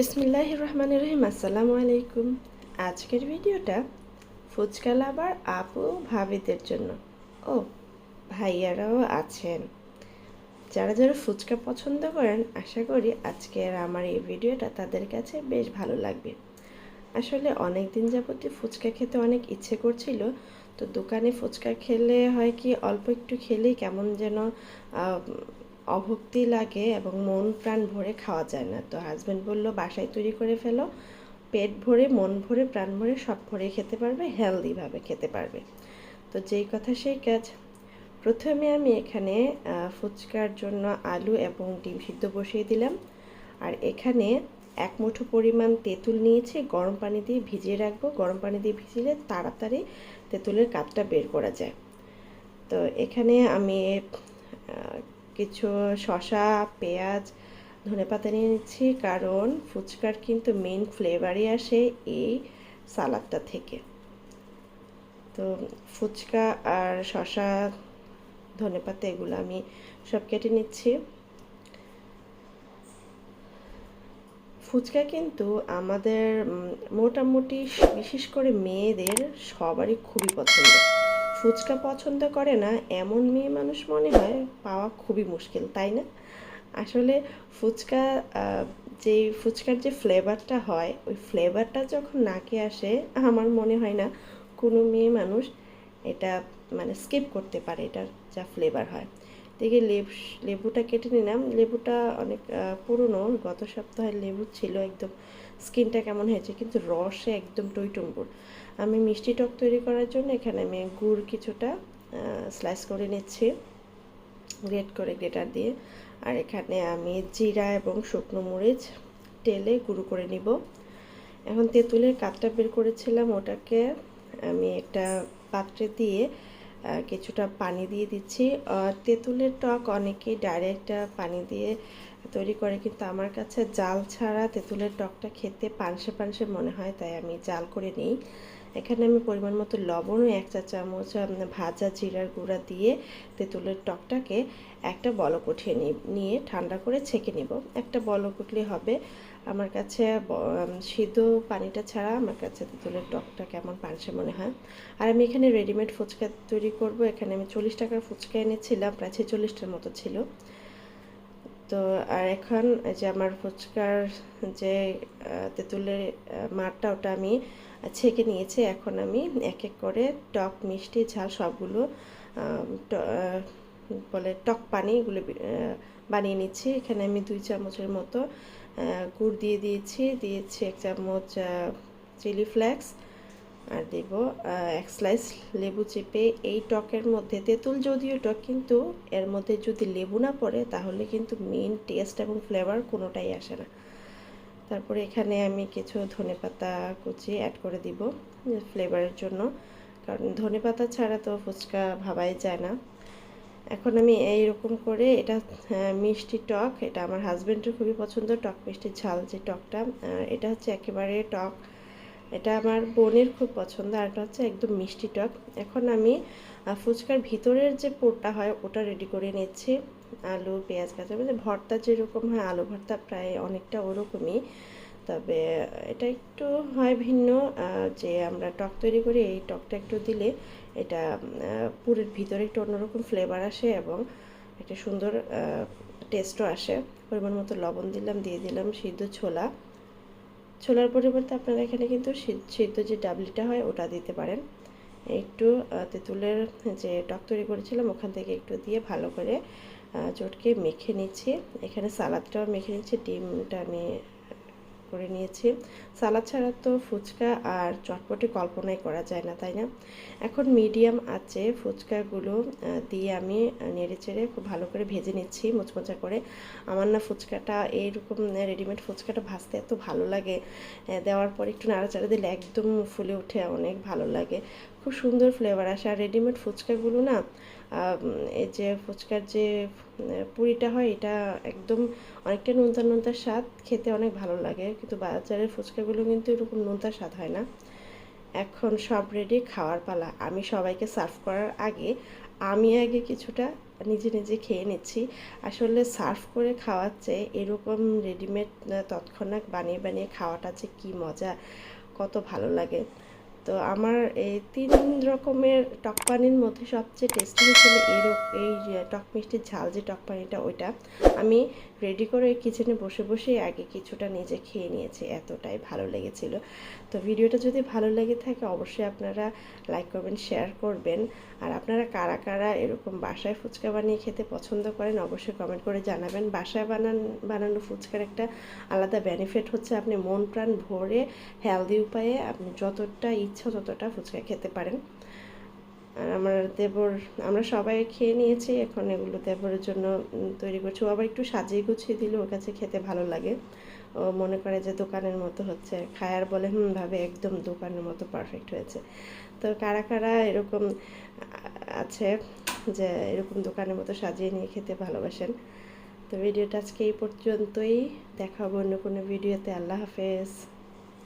বিসমিল্লাহ রহমান রহিম আসসালামু আলাইকুম আজকের ভিডিওটা ফুচকা লাভার আপু ভাবিদের জন্য। ও, ভাইয়ারাও আছেন। যারা যারা ফুচকা পছন্দ করেন, আশা করি আজকের আমার এই ভিডিওটা তাদের কাছে বেশ ভালো লাগবে। আসলে অনেক দিন যাবতীয় ফুচকা খেতে অনেক ইচ্ছে করছিল, তো দোকানে ফুচকা খেলে হয় কি অল্প একটু খেলেই কেমন যেন অভক্তি লাগে এবং মন প্রাণ ভরে খাওয়া যায় না। তো হাজব্যান্ড বলল, বাসায় তৈরি করে ফেলো। পেট ভরে, মন ভরে, প্রাণ ভরে সব ভরে খেতে পারবে হেলদিভাবে খেতে পারবে। তো যেই কথা সেই কাজ। প্রথমে আমি এখানে ফুচকার জন্য আলু এবং ডিম সিদ্ধ বসিয়ে দিলাম। আর এখানে এক মুঠো পরিমাণ তেঁতুল নিয়েছি, গরম পানি দিয়ে ভিজিয়ে রাখব। গরম পানি দিয়ে ভিজিয়ে তাড়াতাড়ি তেঁতুলের কাতটা বের করা যায়। তো এখানে আমি কিছু শসা, পেঁয়াজ ধনেপাতা নিয়ে নিচ্ছি, কারণ ফুচকার কিন্তু মেন ফ্লেভারই আসে এই সালাদটা থেকে। তো ফুচকা আর শসা ধনেপাতা এগুলো আমি সব কেটে নিচ্ছি। ফুচকা কিন্তু আমাদের মোটামুটি বিশেষ করে মেয়েদের সবারই খুবই পছন্দ ফুচকা পছন্দ করে না, এমন মেয়ে মানুষ মনে হয় পাওয়া খুবই মুশকিল, তাই না? আসলে ফুচকা যে ফুচকার যে ফ্লেভারটা হয়, ওই ফ্লেভারটা যখন নাকে আসে, আমার মনে হয় না কোনো মেয়ে মানুষ এটা মানে স্কিপ করতে পারে, এটার যা ফ্লেভার হয়। দেখি লেবু, লেবুটা কেটে নিলাম, লেবুটা অনেক পুরনো, গত সপ্তাহের লেবু ছিল একদম স্কিনটা কেমন হয়েছে, কিন্তু রসে একদম টইটুম্বুর। আমি মিষ্টি টক তৈরি করার জন্য এখানে আমি গুড় কিছুটা স্লাইস করে নিচ্ছি গ্রেট করে গ্রেটার দিয়ে। আর এখানে আমি জিরা এবং শুকনো মরিচ তেলে গুঁড়ো করে নিব। এখন তেঁতুলের কাতটা বের করেছিলাম, ওটাকে আমি একটা পাত্রে দিয়ে কিছুটা পানি দিয়ে দিচ্ছি। তেঁতুলের টক অনেকেই ডাইরেক্ট পানি দিয়ে তৈরি করে, কিন্তু আমার কাছে জাল ছাড়া তেঁতুলের টকটা খেতে পানসে পানসে মনে হয়, তাই আমি জাল করে নিই। এখানে আমি পরিমাণ মতো লবণ ও এক চা চামচ ভাজা জিরার গুঁড়া দিয়ে তেঁতুলের টকটাকে একটা বলক উঠিয়ে নিয়ে ঠান্ডা করে ছেঁকে নিব। একটা বলক উঠলে হবে আমার কাছে সিদ্ধ পানিটা ছাড়া আমার কাছে তেঁতুলের টকটা কেমন পানসে মনে হয়। আর আমি এখানে রেডিমেড ফুচকা তৈরি করব। এখানে আমি চল্লিশ টাকার ফুচকা এনেছিলাম, প্রায় ছেচল্লিশটার মতো ছিল। তো, আর এখন যে আমার ফুচকার যে তেঁতুলের মাঠটা ওটা আমি ছেঁকে নিয়েছি। এখন আমি এক এক করে টক, মিষ্টি, ঝাল সবগুলো বলে টক পানি এগুলো বানিয়ে নিচ্ছি। এখানে আমি দুই চামচের মতো গুড় দিয়ে দিয়েছি। দিয়েছি এক চামচ চিলি ফ্লেক্স আর দেব এক স্লাইস লেবু চেপে। এই টকের মধ্যে তেঁতুল যদিও টক, কিন্তু এর মধ্যে যদি লেবু না পড়ে, তাহলে কিন্তু মেন টেস্ট এবং ফ্লেভার কোনোটাই আসে না। তারপরে এখানে আমি কিছু ধনেপাতা কুচি অ্যাড করে দিব ফ্লেভারের জন্য। কারণ ধনেপাতা ছাড়া তো ফুচকা ভাবাই যায় না। এখন আমি এই রকম করে এটা মিষ্টি টক, এটা আমার হাজব্যান্ডের খুবই পছন্দ, টক মিষ্টি ঝাল যে টকটা এটা হচ্ছে একেবারে টক। এটা আমার বোনের খুব পছন্দ, আর এটা হচ্ছে একদম মিষ্টি টক। এখন আমি ফুচকার ভিতরের যে পোরটা হয়, ওটা রেডি করে নিচ্ছি। আলু, পেঁয়াজ, কাঁচা মানে ভর্তা যেরকম হয়, আলু ভর্তা প্রায় অনেকটা ওরকমই। তবে এটা একটু হয় ভিন্ন যে আমরা টক তৈরি করি, এই টকটা একটু দিলে এটা পুরের ভিতরে একটু অন্যরকম ফ্লেভার আসে এবং একটা সুন্দর টেস্টও আসে। পরিমাণ মতো লবণ দিলাম, দিয়ে দিলাম সিদ্ধ ছোলা। ছোলার পরিবর্তে আপনারা এখানে কিন্তু সিদ্ধ যে ডাবলিটা হয়, ওটা দিতে পারেন। একটু তেঁতুলের যে টক তৈরি করেছিলাম, ওখান থেকে একটু দিয়ে ভালো করে চটকে মেখে নিচ্ছি। এখানে সালাদটাও মেখে নিচ্ছি, ডিমটা আমি করে নিয়েছি। সালাদ ছাড়া তো ফুচকা আর চটপটি কল্পনাই করা যায় না, তাই না? এখন মিডিয়াম আছে ফুচকাগুলো দিয়ে আমি নেড়ে চেড়ে খুব ভালো করে ভেজে নিচ্ছি মোচমোচা করে। আমার না ফুচকাটা এইরকম রেডিমেড ফুচকাটা ভাজতে এত ভালো লাগে দেওয়ার পর একটু নাড়াচাড়া দিলে একদম ফুলে ওঠে, অনেক ভালো লাগে। খুব সুন্দর ফ্লেভার আসে। আর রেডিমেড ফুচকাগুলো না এই যে ফুচকার যে পুরিটা হয়, এটা একদম অনেকটা নোনতা নোনতা স্বাদ, খেতে অনেক ভালো লাগে। কিন্তু বাজারের ফুচকাগুলো কিন্তু এরকম নোনতা স্বাদ হয় না। এখন সব রেডি খাওয়ার পালা। আমি সবাইকে সার্ভ করার আগে, আমি আগে কিছুটা নিজে নিজে খেয়ে নিচ্ছি। আসলে সার্ভ করে খাওয়ার চেয়ে এরকম রেডিমেড তৎক্ষণাৎ বানিয়ে বানিয়ে খাওয়াটা যে কী মজা, কত ভালো লাগে। তো আমার এই তিন রকমের টক পানির মধ্যে সবচেয়ে টেস্টি হচ্ছিল এই এই টক মিষ্টির ঝাল যে টক পানিটা ওইটা। আমি রেডি করে কিচেনে বসে বসেই আগে কিছুটা নিজে খেয়ে নিয়েছি, এতটাই ভালো লেগেছিল। তো ভিডিওটা যদি ভালো লেগে থাকে অবশ্যই আপনারা লাইক করবেন শেয়ার করবেন। আর আপনারা কারা কারা এরকম বাসায় ফুচকা বানিয়ে খেতে পছন্দ করেন অবশ্যই কমেন্ট করে জানাবেন। বাসায় বানান, বানানো ফুচকার একটা আলাদা বেনিফিট হচ্ছে আপনি মন প্রাণ ভরে হেলদি উপায়ে আপনি যতটা ইচ্ছা ততটা ফুচকা খেতে পারেন। আর আমার দেবর, আমরা সবাই খেয়ে নিয়েছি, এখন এগুলো দেবরের জন্য তৈরি করছি। ও আবার একটু সাজিয়ে গুছিয়ে দিলে, ওর কাছে খেতে ভালো লাগে। ও মনে করে যে দোকানের মতো হচ্ছে। খায় আর বলে, হুম, ভাবে, একদম দোকানের মতো পারফেক্ট হয়েছে। তো কারা কারা এরকম আছে যে এরকম দোকানের মতো সাজিয়ে নিয়ে খেতে ভালোবাসেন? তো ভিডিওটা আজকে এই পর্যন্তই। দেখা হবে অন্য কোনো ভিডিওতে। আল্লাহ হাফেজ।